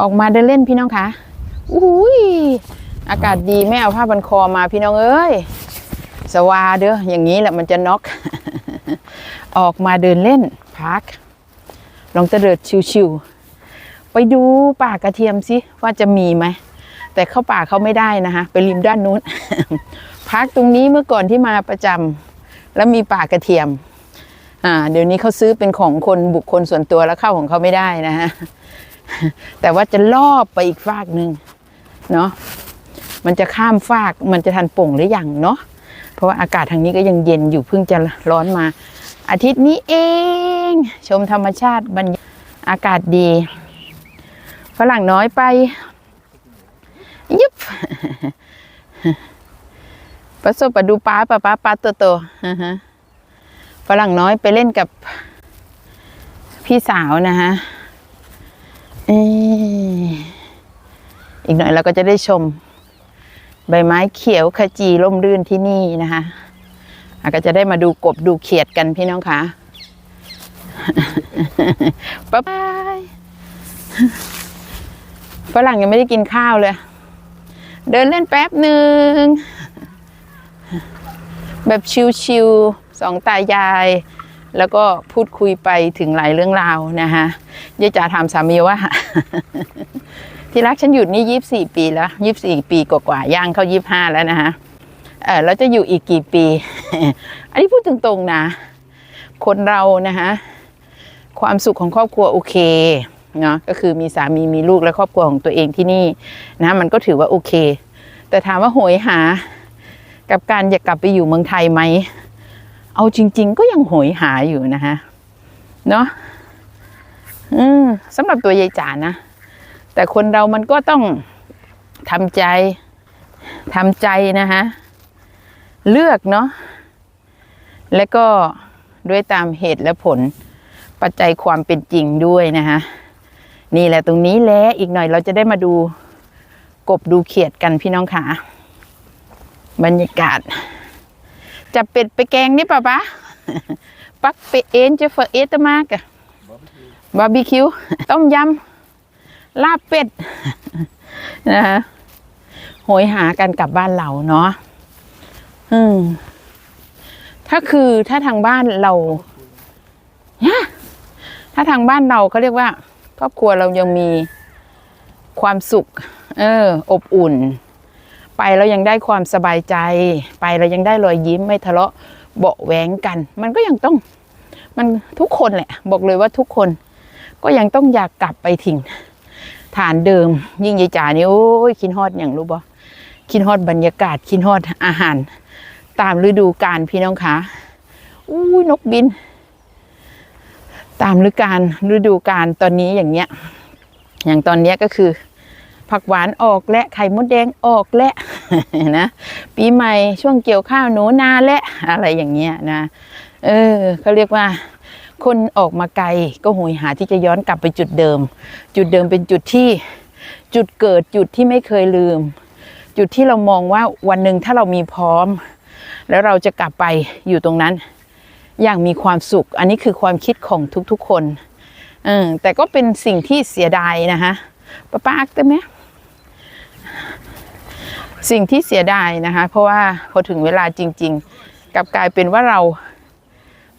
ออกมาเดินเล่นพี่น้องคะอุ้ยอากาศดีไม่เอาผ้าบันคอมาพี่น้องเอ้ย สวาเด้ออย่างนี้แหละมันจะน็อก ออกมาเดินเล่นพักลองเตลิดชิวๆไปดูป่ากระเทียมสิว่าจะมีไหมแต่เข้าป่าเขาไม่ได้นะคะไปริมด้านนู้น พักตรงนี้เมื่อก่อนที่มาประจำแล้วมีป่ากระเทียมอ่าเดี๋ยวนี้เขาซื้อเป็นของคนบุคคลส่วนตัวแล้วเข้าของเขาไม่ได้นะฮะ แต่ว่าจะลอบไปอีกฟากหนึ่งเนาะมันจะข้ามฟากมันจะทันป่งหรือยังเนาะเพราะว่าอากาศทางนี้ก็ยังเย็นอยู่เพิ่งจะร้อนมา อาทิตย์นี้เอง ชมธรรมชาติบรรยอากาศดีฝรั่งน้อยไปยุบประสบประดูป้าป้าป้าป้าตัวโตๆฝรั่งน้อยไปเล่นกับพี่สาวนะฮะ เออีกหน่อยเราก็จะได้ชม ใบไม้เขียวขจีร่มรื่นที่นี่นะคะอะก็จะได้มาดูกบดูเขียดกันพี่น้องคะบ๊ายบายฝรั่งยังไม่ได้กินข้าวเลย เดินเล่นแป๊บหนึ่ง แบบชิวๆสองตายาย แล้วก็พูดคุยไปถึงหลายเรื่องราวนะคะยายจ๋าถามสามีว่า ที่รักฉันอยู่นี่ยี่สี่ปีแล้วยี่สี่ปีกว่าๆย่างเข้ายี่ห้าแล้วนะคะเออแล้วจะอยู่อีกกี่ปี อันนี้พูดตรงๆนะ คนเรานะคะความสุขของครอบครัวโอเคเนาะก็คือมีสามีมีลูกและครอบครัวของตัวเองที่นี่นะมันก็ถือว่าโอเค แต่ถามว่าโหยหา กับการอยากกลับไปอยู่เมืองไทยไหม เอาจริง ๆ ก็ยังโหยหาอยู่นะคะเนาะอืมสำหรับตัวยายจ๋านะ แต่คนเรามันก็ต้องทำใจทำใจนะคะเลือกเนาะและก็ด้วยตามเหตุและผลปัจจัยความเป็นจริงด้วยนะคะนี่แหละตรงนี้แหละอีกหน่อยเราจะได้มาดูกบดูเขียดกันพี่น้องขาบรรยากาศ จับเป็ดไปแกงนี่ป่ะปะปักเป็ดเอ็นจะเฟอเอตมากอะบาร์บีคิว ต้มยำ ลาบเป็ดนะคะโหยหากันกลับบ้านเราเนาะอืมถ้าคือถ้าทางบ้านเราฮะถ้าทางบ้านเราเขาเรียกว่า ครอบครัวเรายังมีความสุข เออ อบอุ่น ไปแล้วยังได้ความสบายใจ ไปแล้วยังได้รอยยิ้มไม่ทะเลาะเบาะแหวงกัน มันก็ยังต้องมันทุกคนแหละ บอกเลยว่าทุกคนก็ยังต้องอยากกลับไปถิ่งฐานเดิม ยิ่งยายจ๋านี่โอ้ยคินฮอดอย่างรู้บ่คินฮอดบรรยากาศคินฮอดอาหาร ตามฤดูกาลพี่น้องคะอู้ยนกบิน ตามฤดูกาลฤดูกาลตอนนี้อย่างเงี้ย อย่างตอนเนี้ยก็คือ ผักหวานออกและไข่มดแดงออกและนะปีใหม่ช่วงเกี่ยวข้าวหนูนาและอะไรอย่างเงี้ยนะเออเขาเรียกว่า คนออกมาไกลก็หยหาที่จะย้อนกลับไปจุดเดิม จุดเดิมเป็นจุดที่จุดเกิดจุดที่ไม่เคยลืม จุดที่เรามองว่าวันหนึ่งถ้าเรามีพร้อม แล้วเราจะกลับไปอยู่ตรงนั้น อย่างมีความสุข อันนี้คือความคิดของทุกๆคนเออแต่ก็เป็นสิ่งที่เสียดายนะคะป้าป้าอักได้ไหม สิ่งที่เสียดายนะคะ เพราะว่าพอถึงเวลาจริง ๆกลับกลายเป็นว่าเรา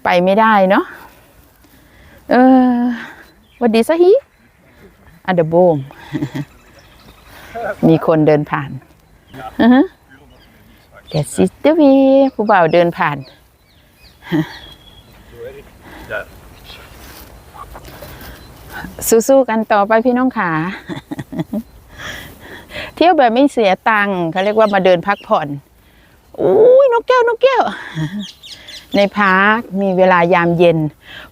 ไปไม่ได้เนาะเออวัดดีซะฮีอันเดอร์โบมมีคนเดินผ่านอือฮะแกซิสเตอร์วีผู้บ่าวเดินผ่าน สู้ๆกันต่อไปพี่น้องขา เที่ยวแบบไม่เสียตังค์เขาเรียกว่ามาเดินพักผ่อนอุ้ยนกแก้วนกแก้ว ในพาร์คมีเวลายามเย็น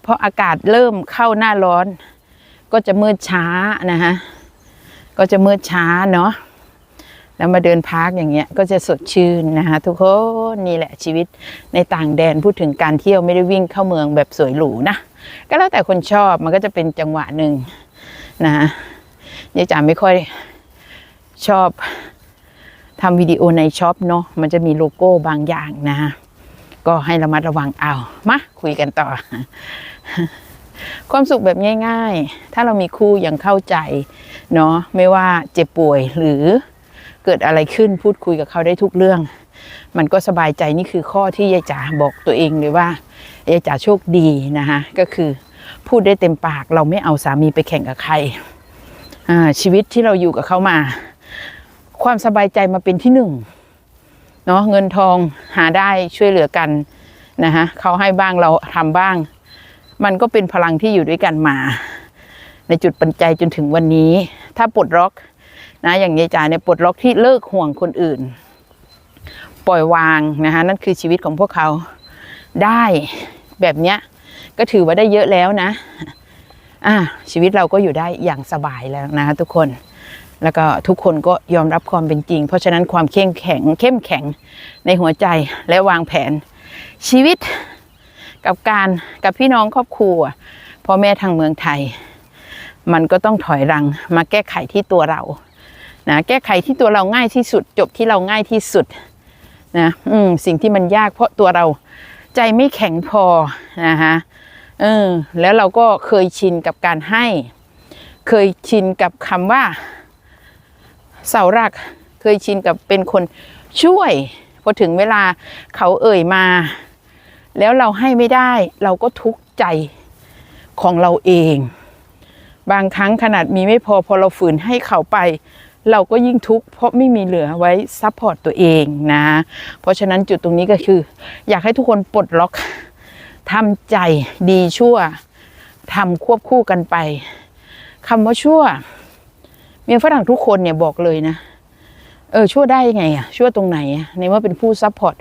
เพราะอากาศเริ่มเข้าหน้าร้อน ก็จะมืดช้านะฮะก็จะมืดช้าเนาะแล้วมาเดินพาร์คอย่างเงี้ยก็จะสดชื่นนะคะทุกคนนี่แหละชีวิตในต่างแดนพูดถึงการเที่ยวไม่ได้วิ่งเข้าเมืองแบบสวยหรูนะก็แล้วแต่คนชอบมันก็จะเป็นจังหวะหนึ่งนะฮะยายจ๋าไม่ค่อย ชอบทำวิดีโอในช็อปเนาะมันจะมีโลโก้บางอย่างนะก็ให้ระมัดระวังเอามาคุยกันต่อ ความสุขแบบง่าย ๆ ถ้าเรามีคู่ยังเข้าใจเนาะไม่ว่าเจ็บป่วยหรือเกิดอะไรขึ้นพูดคุยกับเขาได้ทุกเรื่อง มันก็สบายใจนี่คือข้อที่ยายจ๋าบอกตัวเองเลยว่ายายจ๋าโชคดีนะคะก็คือพูดได้เต็มปากเราไม่เอาสามีไปแข่งกับใครชีวิตที่เราอยู่กับเขามา ความสบายใจมาเป็นที่หนึ่งเนาะเงินทองหาได้ช่วยเหลือกันนะคะเขาให้บ้างเราทำบ้าง มันก็เป็นพลังที่อยู่ด้วยกันมา ในจุดปัจจัยจนถึงวันนี้ ถ้าปลดล็อกนะอย่างยายจ๋าเนี่ยปลดล็อกที่เลิกห่วงคนอื่น ปล่อยวางนะคะนั่นคือชีวิตของพวกเขาได้แบบเนี้ยก็ถือว่าได้เยอะแล้วนะอ่าชีวิตเราก็อยู่ได้อย่างสบายแล้วนะคะทุกคน แล้วก็ทุกคนก็ยอมรับความเป็นจริง เพราะฉะนั้นความเข้มแข็งเข้มแข็งในหัวใจและวางแผน ชีวิตกับการกับพี่น้องครอบครัวพ่อแม่ทางเมืองไทย มันก็ต้องถอยรังมาแก้ไขที่ตัวเรานะแก้ไขที่ตัวเราง่ายที่สุด จบที่เราง่ายที่สุดนะอืมสิ่งที่มันยากเพราะตัวเราใจไม่แข็งพอนะคะเออแล้วเราก็เคยชินกับการให้ เคยชินกับคำว่า เสาหลักเคยชินกับเป็นคนช่วย พอถึงเวลาเขาเอ่ยมา แล้วเราให้ไม่ได้เราก็ทุกข์ใจของเราเอง บางครั้งขนาดมีไม่พอพอเราฝืนให้เขาไป เราก็ยิ่งทุกข์เพราะไม่มีเหลือไว้ซัพพอร์ตตัวเองนะ เพราะฉะนั้นจุดตรงนี้ก็คือ อยากให้ทุกคนปลดล็อกทำใจดีชั่วทำควบคู่กันไปคำว่าชั่ว เมียฝรั่งทุกคนเนี่ยบอกเลยนะเออชั่วได้ยังไงอะชั่วตรงไหนอะในเมื่อเป็นผู้ซัพพอร์ต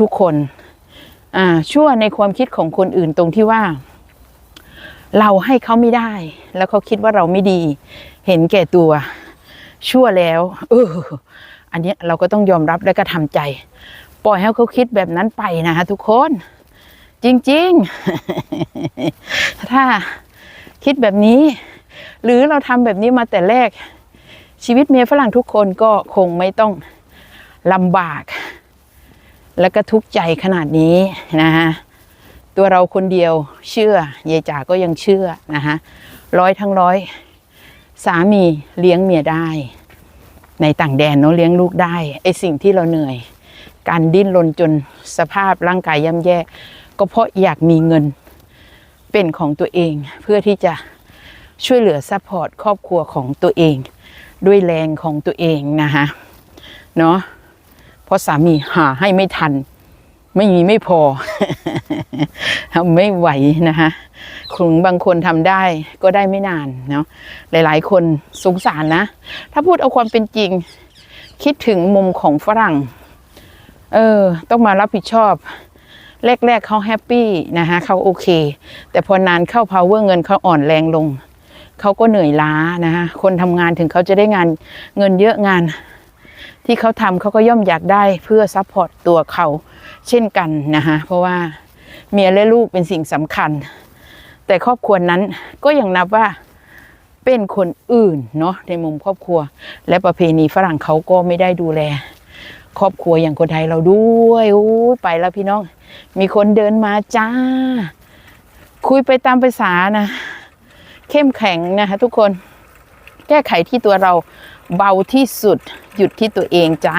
ทุกๆคนอ่าชั่วในความคิดของคนอื่นตรงที่ว่า เราให้เขาไม่ได้ แล้วเขาคิดว่าเราไม่ดี เห็นแก่ตัว ชั่วแล้ว เออ อันนี้เราก็ต้องยอมรับและก็ทำใจ ปล่อยให้เขาคิดแบบนั้นไปนะคะทุกคน จริง ๆ ถ้าคิดแบบนี้ หรือเราทำแบบนี้มาแต่แรก ชีวิตเมียฝรั่งทุกคนก็คงไม่ต้องลำบาก แล้วก็ทุกข์ใจขนาดนี้นะฮะตัวเราคนเดียวเชื่อยายจ๋าก็ยังเชื่อนะฮะร้อยทั้งร้อยสามีเลี้ยงเมียได้ ในต่างแดนเนาะเลี้ยงลูกได้ไอสิ่งที่เราเหนื่อย การดิ้นรนจนสภาพร่างกายย่ำแย่ ก็เพราะอยากมีเงินเป็นของตัวเองเพื่อที่จะ ช่วยเหลือซัพพอร์ตครอบครัวของตัวเอง ด้วยแรงของตัวเองนะคะเนาะเพราะสามีหาให้ไม่ทัน ไม่มีไม่พอทำไม่ไหวนะคะคุณบางคนทำได้ก็ได้ไม่นานเนาะหลาย ๆ คนสงสารนะ ถ้าพูดเอาความเป็นจริง คิดถึงมุมของฝรั่ง เออ ต้องมารับผิดชอบแรก ๆเขาแฮปปี้นะคะเขาโอเค แต่พอนานเข้า power เงินเขาอ่อนแรงลง เขาก็เหนื่อยล้านะคะคนทำงานถึงเขาจะได้งานเงินเยอะงาน ที่เขาทำเขาก็ย่อมอยากได้เพื่อซัพพอร์ตตัวเขาเช่นกันนะคะเพราะว่าเมียและลูกเป็นสิ่งสำคัญ แต่ครอบครัวนั้นก็ยังนับว่าเป็นคนอื่นเนาะในมุมครอบครัว และประเพณีฝรั่งเขาก็ไม่ได้ดูแล ครอบครัวอย่างคนไทยเราด้วยโอ้ยไปแล้วพี่น้อง มีคนเดินมาจ้า คุยไปตามภาษานะ เข้มแข็งนะคะทุกคนแก้ไขที่ตัวเราเบาที่สุดหยุดที่ตัวเองจ้า